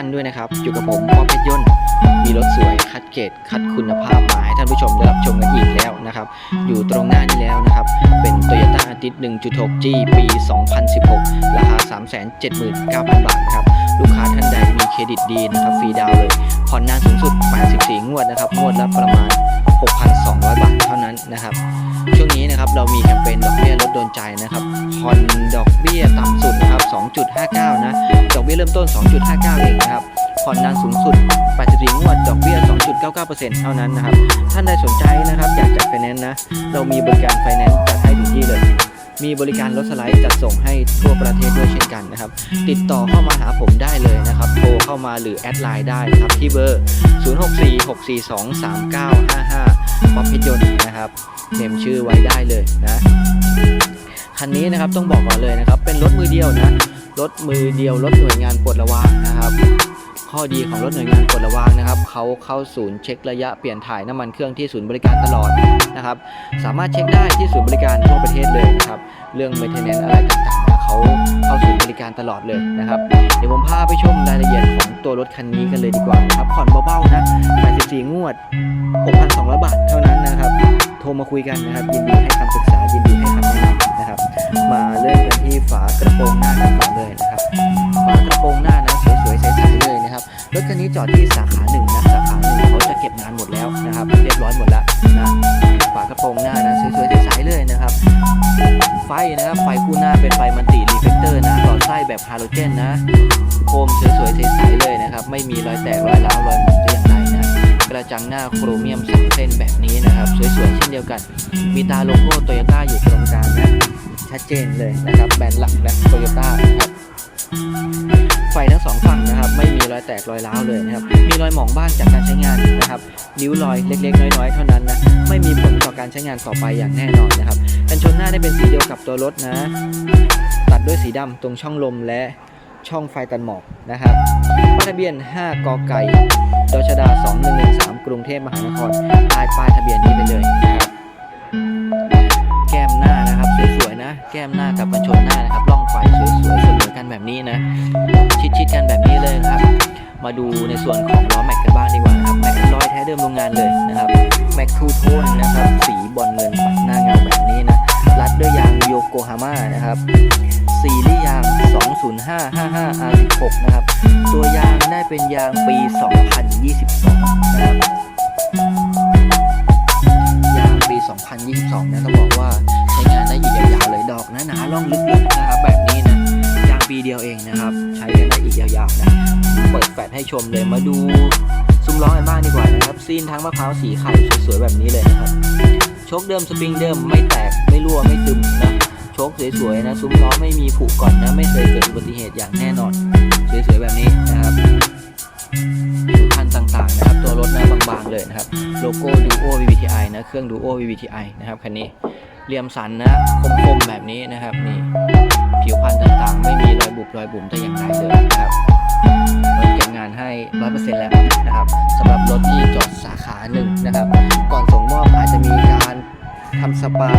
ท่านด้วยนะครับ อยู่กับผมป๊อปเพชรยนต์มีรถสวยคัดเกรดคัดคุณภาพมาให้ท่านผู้ชมได้รับชมกันอีกแล้วนะครับ อยู่ตรงหน้านี้แล้วนะครับ เป็น Toyota a t i s 1.6G ปี 2016 ราคา 379,000 บาทครับ ลูกค้าท่านใดมีเครดิตดีนะครับ ฟรีดาวเลย ผ่อนนานสูงสุด 84 งวดนะครับ งวดละประมาณ 6,200 บาทเท่านั้นนะครับ ช่วงนี้นะครับเรามีแคมเปญดอกเบี้ยลดโดนใจนะครับ ผ่อนดอกเบี้ยต่ำสุดนะครับ 2.59 นะดอก เบี้ยเริ่มต้น 2.59 เองนะครับ ผ่อนนานสูงสุด 84 งวด ดอกเบี้ย 2.99%เท่านั้นนะครับ ท่านใดสนใจนะครับ อยากจัดไฟแนนซ์นะ เรามีบริการไฟแนนซ์จัดให้ถึงที่เลย มีบริการรถสไลด์จัดส่งให้ทั่วประเทศด้วยเช่นกันนะครับ ติดต่อเข้ามาหาผมได้เลยนะครับ โทรเข้ามาหรือแอดไลน์ได้นะครับที่เบอร์ 0646423955ป๊อปพชรยนนะครับเมมชื่อไว้ได้เลยนะคันนี้นะครับต้องบอกก่อนเลยนะครับ เป็นรถมือเดียวนะ รถมือเดียวรถหน่วยงานปลดระวางนะครับ ข้อดีของรถหน่วยงานปลดระวางนะครับเขาเข้าศูนย์เช็คระยะเปลี่ยนถ่ายน้ำมันเครื่องที่ศูนย์บริการตลอดนะครับ สามารถเช็คได้ที่ศูนย์บริการทั่วประเทศเลยนะครับเรื่อง maintenance อะไรต่างๆนะเขาเข้าศูนย์บริการตลอดเลยนะครับเดี๋ยวผมพาไปชมรายละเอียดของตัวรถคันนี้กันเลยดีกว่าครับผ่อนเบาๆนะ84งวด 6,200 บาทเท่านั้นนะครับ โทรมาคุยกันนะครับยินดีให้คำปรึกษายินดีให้คำแนะนำ นะครับ มาเริ่มกันที่ฝากระโปรงหน้ากันก่อนเลยนะครับ ฝากระโปรงหน้านะสวยๆใสๆเลยนะครับ รถคันนี้จอดที่สาขาหนึ่งนะสาขาหนึ่งเขาจะเก็บงานหมดแล้วนะครับ เรียบร้อยหมดแล้วนะ ฝากระโปรงหน้านะสวยๆใสๆเลยนะครับ ไฟนะครับ ไฟคู่หน้าเป็นไฟมันติรีเฟกเตอร์นะหลอดไส้แบบฮาโลเจนนะ โคมสวยๆใสๆเลยนะครับ ไม่มีรอยแตกรอยร้าวรอยหมุนแต่อย่างใดน กระจังหน้าโครเมียมสองเส้นแบบนี้นะครับ สวยๆเช่นเดียวกัน มีตาโลโก้โตโยต้าอยู่ตรงกลางนะชัดเจนเลยนะครับแบรนด์หลักและโตโยต้านะครับไฟทั้งสองฝั่งนะครับไม่มีรอยแตกรอยร้าวเลยนะครับมีรอยหมองบ้างจากการใช้งานนะครับนิ้วรอยเล็กๆ น้อยๆ เท่านั้นนะไม่มีผลต่อการใช้งานต่อไปอย่างแน่นอนนะครับกันชนหน้าได้เป็นสีเดียวกับตัวรถนะ ตัดด้วยสีดำตรงช่องลมและ ช่องไฟตันหมอกนะครับทะเบียน 5 กไก่ดชดา 2113 กรุงเทพมหานครใต้ป้ายทะเบียนนี้ไปเลยนะครับแก้มหน้านะครับสวยๆนะ แก้มหน้ากับกันชนหน้านะครับร่องไฟสวยๆเสมอกันแบบนี้นะ ชิดๆกันแบบนี้เลยครับ มาดูในส่วนของล้อแม็กกันบ้างดีกว่าครับแม็กลอยแท้เดิมโรงงานเลยนะครับแม็กทูโทนนะครับสีบอลเงินปัดหน้าเงาแบบนี้นะรัดด้วยยางโยโกฮาม่านะครับ ซีรีส์ยาง 20555 R16 นะครับ ตัวยางได้เป็นยางปี 2022 นะครับ ยางปี 2022นะต้องบอกว่าใช้งานได้อีกยาวๆเลยดอกนะหนาล่องลึกๆนะครับแบบนี้นะ ยางปีเดียวเองนะครับ ใช้กันได้อีกยาวๆนะ เปิดแฟลชให้ชมเลยมาดูซุ้มล้อกันบ้างดีกว่านะครับ ซีนทั้งมะพร้าวสีไข่สวยๆแบบนี้เลยนะครับ โชคเดิมสปริงเดิมไม่แตกไม่รั่วไม่ซึมนะ ชคสวยๆนะซุ้มล้อไม่มีผุก่อนนะไม่เคยเกิดอุบัติเหตุอย่างแน่นอนสวยๆแบบนี้นะครับคันต่างๆนะครับตัวรถนะบางๆเลยนะครับโลโก้ Duo VVTi นะเครื่อง Duo VVTi นะครับคันนี้เหลี่ยมสันนะคมๆแบบนี้นะครับนี่ผิวพรรณต่างๆ ไม่มีรอยบุบรอยบุ๋มแต่อย่างใดเลยนะครับรถเก็บงานให้100%แล้วนะครับสำหรับรถที่จอดสาขาหนึ่งนะครับ ก่อนส่งมอบอาจจะมีการ ทำสปา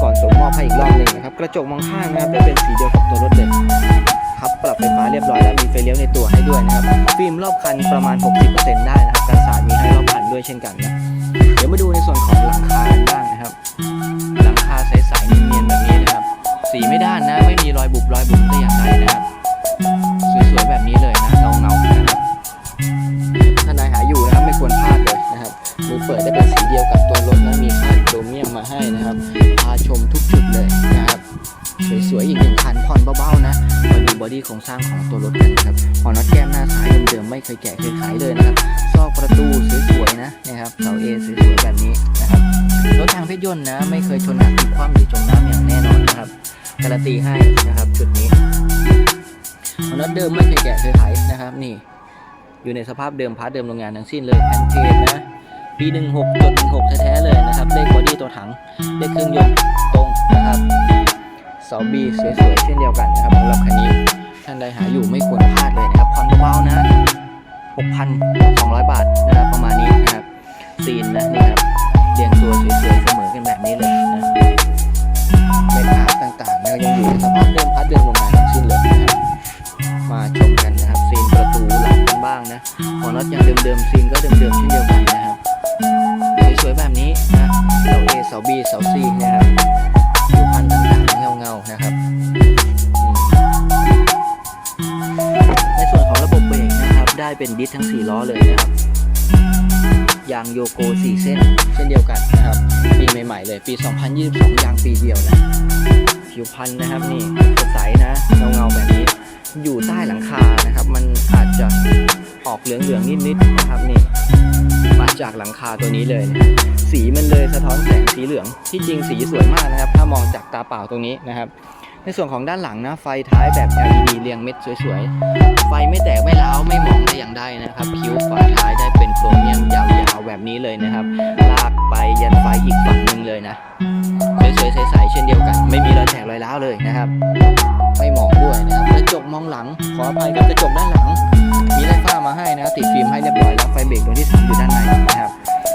ก่อนส่งมอบให้อีกรอบหนึ่งนะครับ กระจกมองข้างนะครับจะเป็นสีเดียวกับตัวรถเลยครับปรับไฟฟ้าเรียบร้อยแล้วมีไฟเลี้ยวในตัวให้ด้วยนะครับ ฟิล์มรอบคันประมาณ 60%ได้นะครับ กันสาดมีให้รอบคันด้วยเช่นกันนะ เดี๋ยวมาดูในส่วนของหลังคากันบ้างนะครับ ถทางเพชรยนนะ ไม่เคยชนหนักพลิกคว่ำหรือจมน้ำอย่างแน่นอนนะครับการันตีให้นะครับ จุดนี้หัวน็อตเดิมไม่เคยแกะเคยขายนะครับ นี่ อยู่ในสภาพเดิมพาร์ทเดิมโรงงานทั้งสิ้นเลยแอนเทนนะปี16จน16แท้ๆเลยนะครับเลขบอดี้ตัวถังเลขเครื่องยนต์ตรงนะครับเสาบีสวยๆเช่นเดียวกันนะครับสำหรับคันนี้ท่านใดหาอยู่ไม่ควรพลาดเลยนะครับผ่อนเบาๆนะ 6,200 บาทนะครับประมาณนี้นะครับซีนนะนี่ครับ เรียงตัวสวยๆเสมอกันแบบนี้เลยนะเม็พาร์ตต่างๆนะยังอยู่ในสภาพเดิมพาร์ตเดิมลงมาทั้งสิ้นเลยนะครับมาชมกันนะครับซีนประตูหลังกันบ้างนะหองน็อตยังเดิมๆซีนก็เดิมๆเช่นเดียวกันนะครับสวยๆแบบนี้นะเสาเอเสาบีเสาซีนะครับดูพันต่างๆเงาๆนะครับในส่วนของระบบเบรกนะครับได้เป็นดิสทั้ง 4 ล้อเลยนะครับ ยางโยโก4เส้น เช่นเดียวกันนะครับ ปีใหม่ๆเลยปี 2022 ยางปีเดียวนะผิวพันธุ์นะครับนี่สดใสนะเงาๆแบบนี้อยู่ใต้หลังคานะครับ มันอาจจะออกเหลืองๆนิดๆนะครับนี่มาจากหลังคาตัวนี้เลยนะสีมันเลยสะท้อนแสงสีเหลืองที่จริงสีสวยมากนะครับ ถ้ามองจากตาเปล่าตรงนี้นะครับ ในส่วนของด้านหลังนะ ไฟท้ายแบบ LED เรียงเม็ดสวยๆ ไฟไม่แตกไม่ร้าวไม่มองได้อย่างใดนะครับ คิ้วฝาท้ายได้เป็นโครเมียมยาวๆแบบนี้เลยนะครับ ลากไปยันไฟอีกฝั่งหนึ่งเลยนะสวยๆใสๆเช่นเดียวกัน ไม่มีรอยแตกรอยร้าวเลยนะครับ ไม่มองด้วยนะครับกระจกมองหลัง ขออภัยครับกระจกด้านหลัง มีไล่ฟ้ามาให้นะติดฟิล์มให้เรียบร้อยแล้วไฟเบรกดวงที่สามอยู่ด้านในนะครับ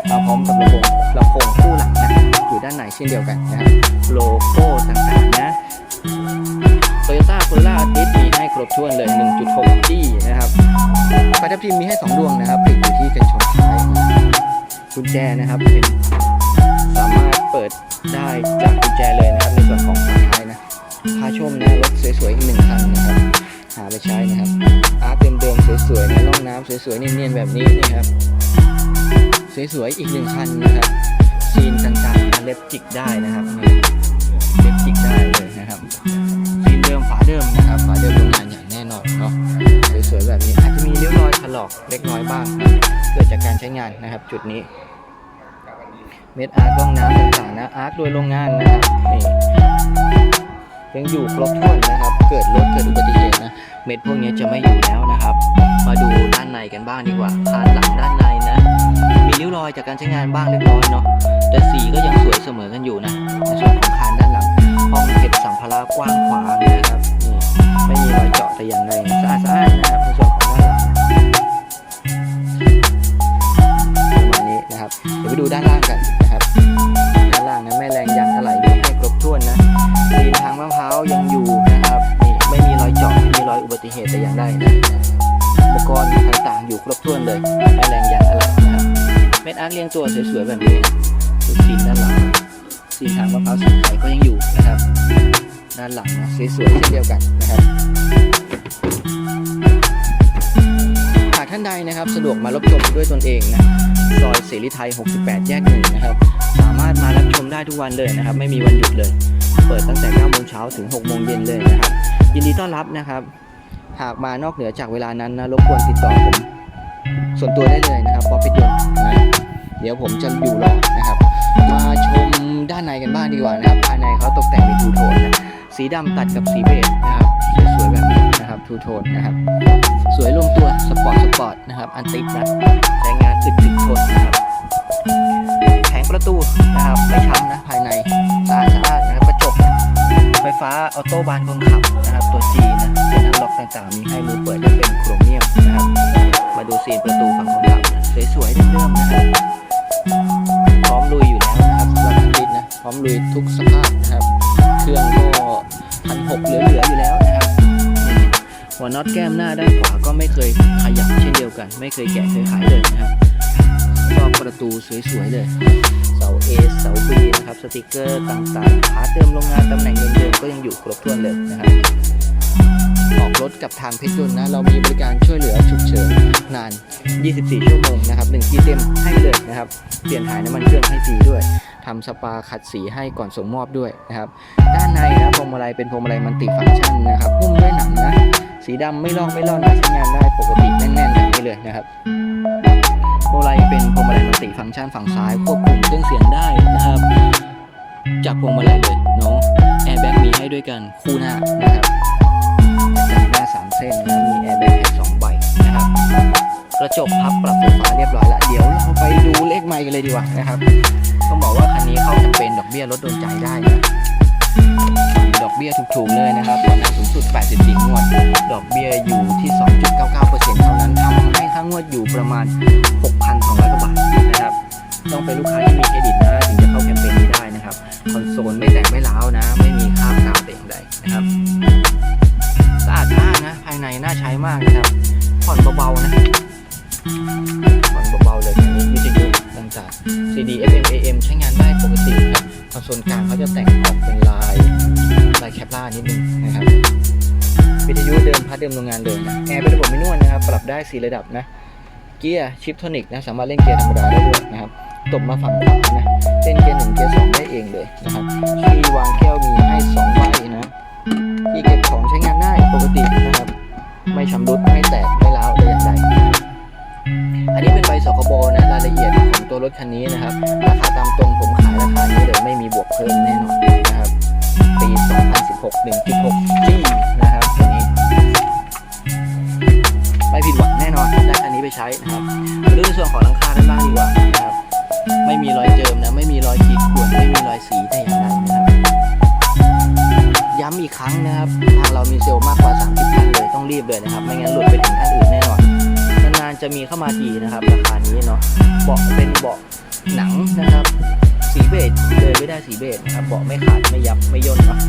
มาพร้อมกับลำโพงลำโพงคู่หลังนะ อยู่ด้านในเช่นเดียวกันนะครับโลโก้ต่างๆนะ Toyota c o r o l l a a t i s มีให้ครบถ้วนเลย 1.6 D นะครับไฟทับทิมมีให้ 2 ดวงนะครับติดอยู่ที่กันชนท้ายกุญแจนะครับเป็นสามารถเปิดได้จากกุญแจเลยนะครับในส่วนของฝาท้ายนะพาชมนะรถสวยๆอีกหนึ่งคันนะครับหาไปใช้นะครับอาร์ตเดิมๆสวยๆในร่องน้ำสวยๆเนียนๆแบบนี้นะครับสวยๆอีกหนึ่งคันนะครับ ซีนต่างๆนะเล็บจิกได้นะครับเล็บจิกได้เลยนะครับซีนเดิมฝาเดิมนะครับฝาเดิมโรงงานอย่างแน่นอนเนาะสวยๆแบบนี้อาจจะมีริ้วรอยถลอกเล็กน้อยบ้าง เกิดจากการใช้งานนะครับ จุดนี้เม็ดอาร์ตร่องน้ำต่างๆนะอาร์ตโดยโรงงานนะครับนี่ยังอยู่ครบถ้วนนะครับ เกิดรถเกิดอุบัติเหตุนะ เม็ดพวกนี้จะไม่อยู่แล้วนะครับ มาดูด้านในกันบ้างดีกว่าคานหลังด้านใน ริ้วรอยจากการใช้งานบ้างเล็กน้อยเนาะแต่สีก็ยังสวยเสมอกันอยู่นะในส่วนของคานด้านหลัง ห้องเก็บสัมภาระกว้างขวางนะครับนี่ไม่มีรอยเจาะแต่อย่างใดสะอาดสะอาดนะครับในส่วนของด้านหลังประมาณนี้นะครับเดี๋ยวไปดูด้านล่าง ตัวสวยๆแบบนี้ดูซีนด้านหลังซีทางมะพร้าวสีไข่ก็ยังอยู่นะครับ ด้านหลังนะสวยๆเช่นเดียวกันนะครับหากท่านใดนะครับสะดวกมารับชมด้วยตนเองนะซอยเสรีไทย 68 แยกหนึ่งนะครับ สามารถมารับชมได้ทุกวันเลยนะครับ ไม่มีวันหยุดเลย เปิดตั้งแต่9โมงเช้าถึง6โมงเย็นเลยนะครับ ยินดีต้อนรับนะครับ หากมานอกเหนือจากเวลานั้นนะรบกวนติดต่อผมส่วนตัวได้เลยนะครับป๊อปปิดยนต์นะ เดี๋ยวผมจะอยู่รอนะครับ มาชมด้านในกันบ้างดีกว่านะครับภายในเขาตกแต่งเป็นทูโทนนะสีดำตัดกับสีเบจนะครับสวยๆแบบนี้นะครับทูโทนนะครับ สวยลงตัวสปอร์ตสปอร์ตนะครับอันติดนะใช้งานอึดถึกทนนะครับแผงประตูนะครับไม่ช้ำนะภายในสะอาดสะอาดนะครับกระจกไฟฟ้าออโต้บานคนขับนะครับตัว G นะเป็นอันล็อกต่างๆ มีให้มือเปิดและเป็นโครเมียมนะครับมาดูซีนประตูฝั่งคนขับสวยๆเดิมๆนะครับ พร้อมลุยอยู่แล้วนะครับสำหรับคันดินนะ พร้อมลุยทุกสภาพนะครับ เครื่องก็พันหกเหลือๆอยู่แล้วนะครับ หัวน็อตแก้มหน้าด้านขวาก็ไม่เคยขยับเช่นเดียวกัน ไม่เคยแกะเคยขายเลยนะครับก็ประตูสวยๆเลย เสา A เสา B นะครับ สติกเกอร์ต่างๆพาร์ทเดิมโรงงานตำแหน่งเดิมๆก็ยังอยู่ครบถ้วนเลยนะครับ รถกับทางเพชรยนต์นะ เรามีบริการช่วยเหลือฉุกเฉินนาน 24 ชั่วโมงนะครับ1ทีเต็มให้เลยนะครับ เปลี่ยนถ่ายน้ำมันเครื่องให้ฟรีด้วยทำสปาขัดสีให้ก่อนส่งมอบด้วยนะครับ ด้านในนะพวงมาลัยเป็นพวงมาลัยมันติฟังก์ชันนะครับหุ้มด้วยหนังนะ สีดำไม่ลอกไม่ล่อนนะใช้งานได้ปกติแน่นๆแบบนี้เลยนะครับพวงมาลัยเป็นพวงมาลัยมัลติฟังก์ชันฝั่งซ้ายควบคุมเครื่องเสียงได้นะครับ จากพวงมาลัยเลยเนาะแอร์แบ็กมีให้ด้วยกันคู่หน้านะครับ เส้นนะมีแอร์แบ็กสองใบนะครับกระจกพับปรับไฟฟ้าเรียบร้อยแล้วเดี๋ยวเราไปดูเลขไมค์กันเลยดีกว่านะครับต้องบอกว่าคันนี้เข้าแคมเปญดอกเบี้ยลดโดนใจได้นะดอกเบี้ยถูกๆเลยนะครับผ่อนนานสูงสุด 84 งวด ดอกเบี้ยอยู่ที่ 2.99%เท่านั้นทำให้ค่างวดอยู่ประมาณ 6,200กว่าบาทนะครับต้องเป็นลูกค้าที่มีเครดิตนะ ถึงจะเข้าแคมเปญนี้ได้นะครับคอนโซลไม่แตกไม่ร้าวนะ มากนะครับ ผ่อนเบาๆนะผ่อนเบาๆเลยอันนี้วิทยุต่างๆ CD FM AM ใช้งานได้ปกติครับคอนโซลกลางเขาจะแต่งออกเป็นลายลายแคปล่านิดนึงนะครับ วิทยุเดิมพัดเดิมโรงงานเลยนะแอร์เป็นระบบมินวลนะครับ ปรับได้4ระดับนะ เกียร์ชิปโทนิกนะ สามารถเล่นเกียร์ธรรมดาได้ด้วยนะครับตบมาฝั่งขวานะเล่นเกียร์หนึ่งเกียร์สองได้เองเลยนะครับที่วางแก้วมีให้2ใบนะที่เก็บของใช้งานได้ปกตินะ ไม่ชำรุดไม่แตกไม่ร้าวเลยอย่างใดอันนี้เป็นใบสคบนะรายละเอียดของตัวรถคันนี้นะครับ ราคาตามตรงผมขายราคานี้เลยไม่มีบวกเพิ่มแน่นอนนะครับปี 2016 1.6 G นะครับตัวนี้ไม่ผิดหวังแน่นอนได้คันนี้ไปใช้นะครับมาดูในส่วนของหลังคากันบ้างดีกว่านะครับ ไม่มีรอยเจิมนะไม่มีรอยขีดข่วนไม่มีรอยสีแต่อย่างใดนะครับ ย้ำอีกครั้งนะครับทางเรามีเซลล์มากกว่า 30ท่านเลยต้องรีบเลยนะครับ ไม่งั้นหลุดไปถึงท่านอื่นแน่นอนนานๆจะมีเข้ามาทีนะครับราคานี้เนาะเบาะเป็นเบาะหนังนะครับ สีเบจเลยไม่ได้สีเบจนะครับเบาะไม่ขาดไม่ยับไม่ย่นเนาะ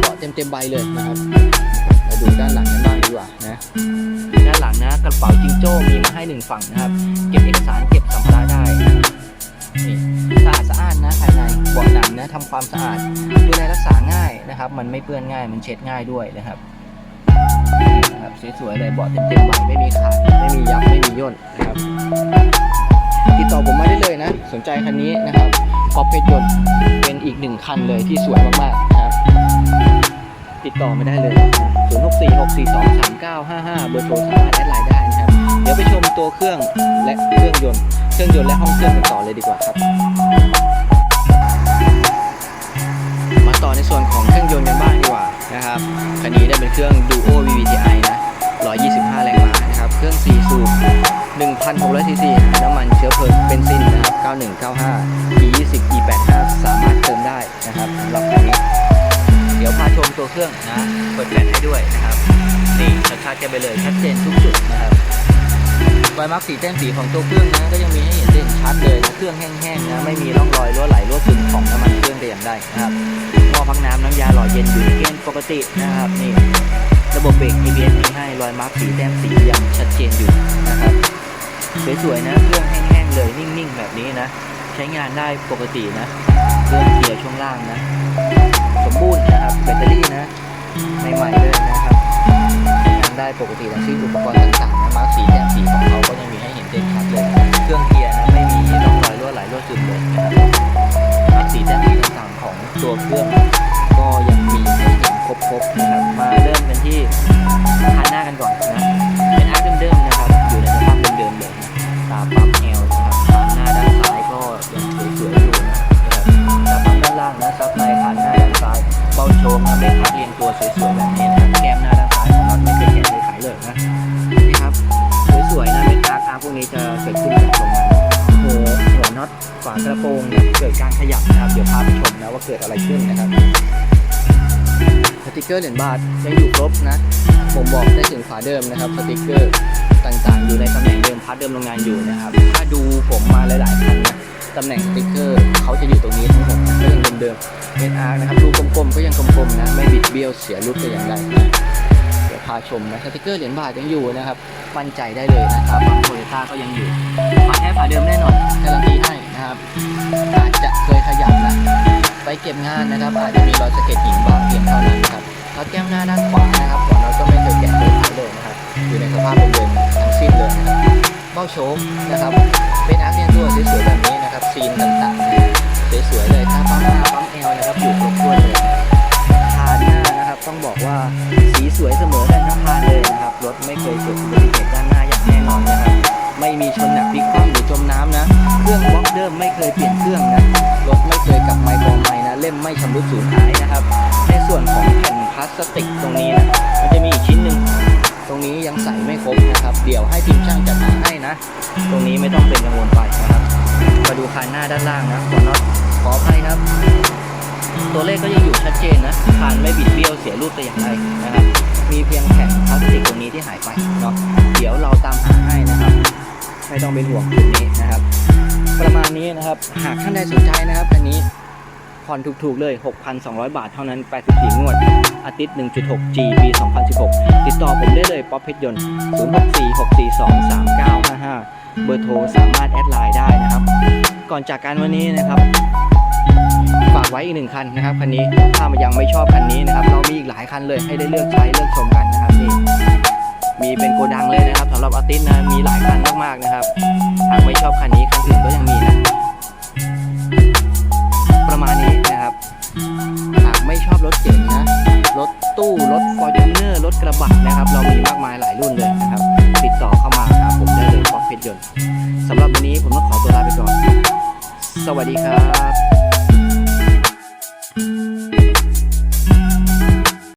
เบาะเต็มเต็มๆใบเลยนะครับมาดูด้านหลังกันบ้างดีกว่านะด้านหลังนะกระเป๋าจิงโจ้มีมาให้หนึ่งฝั่งนะครับ เก็บเอกสารเก็บสัมภาระได้นี่สะอาดสะอ้านนะภายในเบาะหนัง นะทำความสะอาดดูแลรักษาง่ายนะครับ มันไม่เปื้อนง่ายมันเช็ดง่ายด้วยนะครับนะครับสวยๆเลยเบาะเต็มๆใบไม่มีขาดไม่มียับไม่มีย่นนะครับติดต่อผมมาได้เลยนะ สนใจคันนี้นะครับพอเพชรยนต์เป็นอีกหนึ่งคันเลยที่สวยมากๆนะครับ ติดต่อไม่ได้เลยนะ0 6 4 6 4 2 3 9 5 5 เบอร์โทรสามารถแอดไลน์ได้นะครับ เดี๋ยวไปชมตัวเครื่องและเครื่องยนต์ เครื่องยนต์และห้องเครื่องกันต่อเลยดีกว่าครับ ต่อในส่วนของเครื่องยนต์กันบ้างดีกว่านะครับคันนี้ได้เป็นเครื่อง Duo VVTi นะ 125 แรงม้านะครับ เครื่อง 4 สูบ 1,600ซีซีน้ำมันเชื้อเพลิงเบนซินนะครับ 9195 E20 E85 สามารถเติมได้นะครับสำหรับคันนี้ เดี๋ยวพาชมตัวเครื่องนะ เปิดแฟลชให้ด้วยนะครับ นี่ชัดๆกันไปเลยชัดเจนทุกจุดนะครับ รอยมาร์กสีแต้มสีของตัวเครื่องนะก็ยังมีให้เห็นเด่นชัดเลยนะเครื่องแห้งๆนะไม่มีร่องรอยรั่วไหลรั่วซึมของน้ำมันเครื่องแต่อย่างใดนะครับหม้อพักน้ำน้ำยาหล่อเย็นอยู่ในเกณฑ์ปกตินะครับนี่ระบบเบรก ABS มีให้รอยมาร์กสีแต้มสียังชัดเจนอยู่นะครับสวยๆนะเครื่องแห้งๆเลยนิ่งๆ แบบนี้นะ ใช้งานได้ปกตินะเครื่องเกียร์ช่วงล่างนะสมบูรณ์นะครับแบตเตอรี่นะใหม่ๆเลยนะครับใช้งานได้ปกติทั้งสิ้นอุปกรณ์ เกิดอะไรขึ้นนะครับสติกเกอร์เหรียญบาทยังอยู่ครบนะผมบอกได้ถึงฝาเดิมนะครับสติกเกอร์ต่างๆ อยู่ในตำแหน่งเดิมพาร์ทเดิมโรงงานอยู่นะครับ ถ้าดูผมมาหลายๆครั้งนะตำแหน่งสติกเกอร์เขาจะอยู่ตรงนี้ทั้งหมดก็ยังเดิมๆเอ็นอาร์นะครับดูกลมๆก็ยังกลมๆนะไม่บิดเบี้ยวเสียรูปแต่อย่างใดนะเดี๋ยวพาชมนะสติกเกอร์เหรียญบาทยังอยู่นะครับมั่นใจได้เลยนะครับบางโตโยต้าก็ยังอยู่ฝาแท้ฝาเดิมแน่นอนการันตีให้นะครับอาจจะเคยขยับนะ ไปเก็บงานนะครับ อาจจะมีรอยสะเก็ดหินบ้างเพียงเท่านั้นครับแล้วแก้มหน้าด้านขวานะครับของเราก็ไม่เคยแกะเลยขาเลยนะครับ อยู่ในสภาพเดิมๆทั้งสิ้นเลยนะครับเบ้าโชคนะครับ เป็นอาร์เนียนตัวสวยๆแบบนี้นะครับซีนต่างๆสวยๆเลยถ้าปั๊มหน้าปั๊มเอวนะครับอยู่ครบถ้วนเลยพานหน้านะครับต้องบอกว่าสีสวยเสมอกันทั้งพานเลยนะครับรถไม่เคยเกิดอุบัติเหตุด้านหน้าอย่างแน่นอนนะครับ ไม่มีชนหนักพลิกคว่ำหรือจมน้ำนะ เครื่องบล็อกเดิมไม่เคยเปลี่ยนเครื่องนะ รถไม่เคยกลับไมค์กองไม้นะ เล่มไม่ชำรุดสูญหายนะครับ ในส่วนของแผ่นพลาสติกตรงนี้นะ มันจะมีอีกชิ้นหนึ่ง ตรงนี้ยังใส่ไม่ครบนะครับ เดี๋ยวให้ทีมช่างจัดหาให้นะ ตรงนี้ไม่ต้องเป็นกังวลไปนะครับ มาดูคานหน้าด้านล่างนะขอน็อตขออภัยครับ ตัวเลขก็ยังอยู่ชัดเจนนะคานไม่บิดเบี้ยวเสียรูปแต่อย่างใดนะครับ มีเพียงแผ่นพลาสติกตรงนี้ที่หายไปเนาะเดี๋ยวเราตามหาให้นะครับ ไม่ต้องเป็นห่วงจุดนี้นะครับ ประมาณนี้นะครับหากท่านใดสนใจนะครับคันนี้ผ่อนถูกๆเลย 6,200 บาทเท่านั้น 84 งวด อาทิตย์ 1.6 G ปี 2016 ติดต่อผมได้เลย ป๊อปเพชรยนต์ 0646423955 เบอร์โทรสามารถแอดไลน์ได้นะครับ ก่อนจากกันวันนี้นะครับ ฝากไว้อีกหนึ่งคันนะครับคันนี้ถ้ามันยังไม่ชอบคันนี้นะครับเรามีอีกหลายคันเลยให้ได้เลือกใช้เลือกชมกันนะครับนี่มีเป็นโกดังเลยนะครับสำหรับอาร์ติสนะมีหลายคันมากๆนะครับหากไม่ชอบคันนี้คันอื่นก็ยังมีนะประมาณนี้นะครับหากไม่ชอบรถเก๋งนะรถตู้รถฟอร์จูเนอร์รถกระบะนะครับ เรามีมากมายหลายรุ่นเลยนะครับ ติดต่อเข้ามาหาผมได้เลยป๊อปเพชรยนต์สำหรับวันนี้ผมต้องขอตัวลาไปก่อน สวัสดีครับ